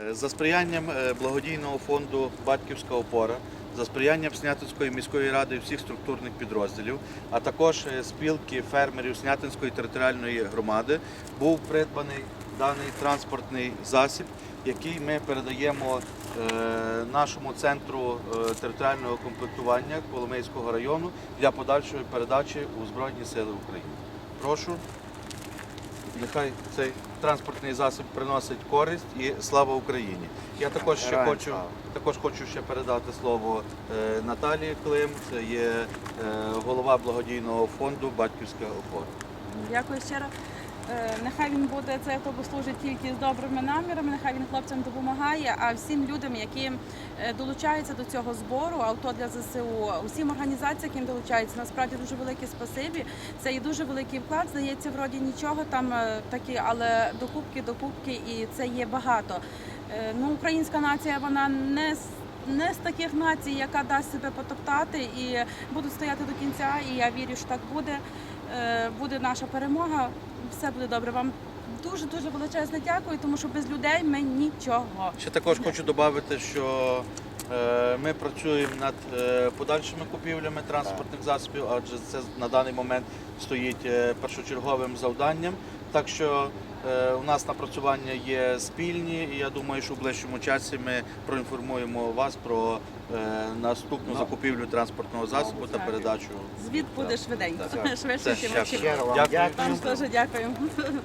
Е, За сприянням е, благодійного фонду Батьківська опора, за сприянням Снятинської міської ради всіх структурних підрозділів, а також е, спілки фермерів Снятинської територіальної громади, був придбаний даний транспортний засіб, який ми передаємо нашому центру територіального комплектування Коломийського району для подальшої передачі у Збройні Сили України. Прошу. Нехай цей транспортний засіб приносить користь і слава Україні. Я також ще хочу також хочу ще передати слово е, Наталії Клим. Це є е, голова благодійного фонду Батьківська опора. Дякую щиро. Е, Нехай він буде цей автобус служить тільки з добрими намірами. Нехай він хлопцям допомагає. А всім людям, які е, долучаються до цього збору, авто для ЗСУ, усім організаціям, яким долучаються, насправді дуже велике спасибі. Це і дуже великий вклад. Здається, вроді нічого там е, такі, але докупки, докупки, і це є багато. Ну, українська нація вона не не з таких націй, яка дасть себе потоптати, і будуть стояти до кінця. І я вірю, що так буде. Буде наша перемога. Все буде добре. Вам дуже дуже величезне дякую, тому що без людей ми нічого. Ще також хочу додати, що ми працюємо над е, подальшими купівлями транспортних засобів, адже це на даний момент стоїть е, першочерговим завданням. Так що е, у нас напрацювання є спільні, і я думаю, що в ближчому часі ми проінформуємо вас про наступну Ну, закупівлю транспортного засобу та передачу. Звіт буде швиденько, швидше, ніж очікували. Дякую. дякую. Вам теж дякую. Дякую.